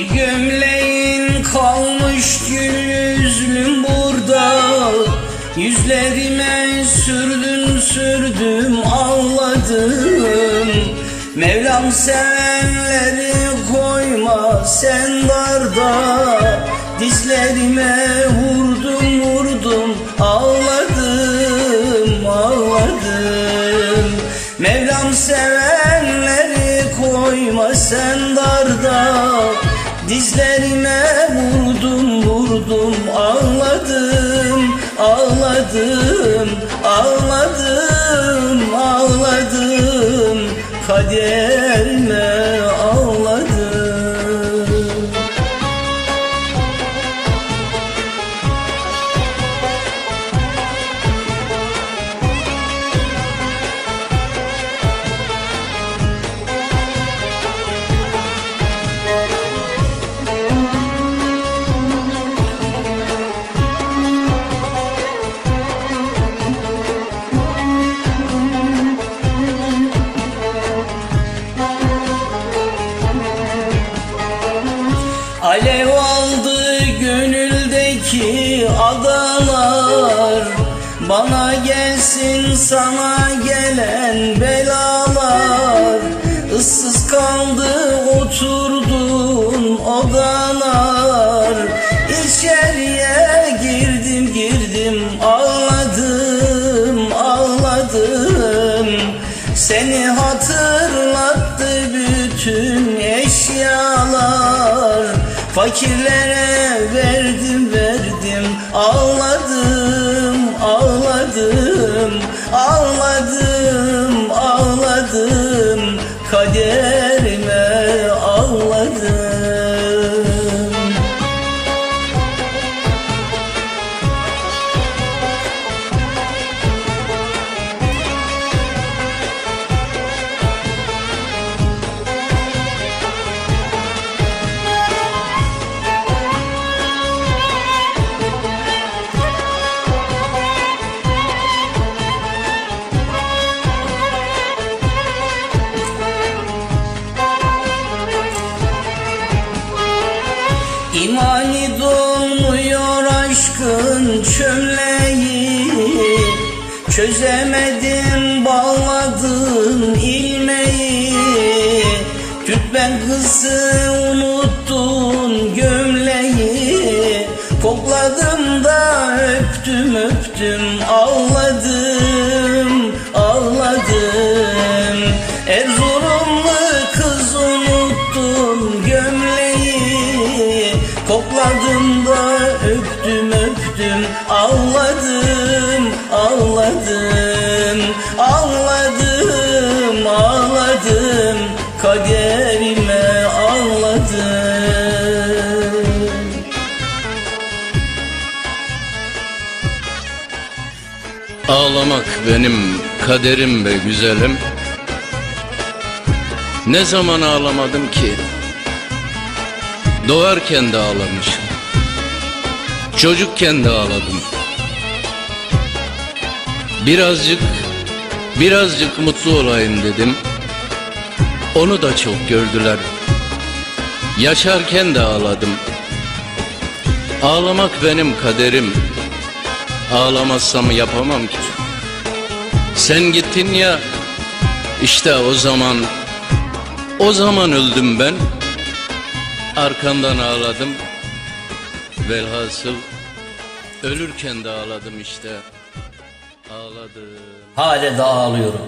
gömleğin kalmış gül yüzlüm burada. Yüzlerime sürdüm sürdüm ağladım. Mevlam sevenleri koyma sen darda. Dizlerime vurdum vurdum ağladım ağladım. Mevlam sevenleri koyma sen darda Dizlerime vurdum vurdum ağladım ağladım Alev aldı gönüldeki adalar. Bana gelsin sana gelen belalar. Issız kaldı oturdun odalar. İçeriye girdim girdim ağladım ağladım. Seni hatırlattı bütün eşyalar Fakirlere verdim verdim. Ağladım ağladım ağladım İmani dolmuyor aşkın çömleği. Çözemedim bağladın ilmeği. Türkmen kızı unuttun gömleği. Kokladım da öptüm öptüm ağladım Kokladım da öptüm öptüm ağladım ağladım ağladım ağladım. Kaderime ağladım. Ağlamak benim kaderim be güzelim. Ne zaman ağlamadım ki Doğarken de ağlamışım. Çocukken de ağladım. Birazcık Birazcık mutlu olayım dedim. Onu da çok gördüler. Yaşarken de ağladım. Ağlamak benim kaderim. Ağlamazsam yapamam ki. Sen gittin ya işte o zaman. O zaman öldüm ben Arkandan ağladım. Velhasıl Ölürken de ağladım işte. Ağladım. Hala da ağlıyorum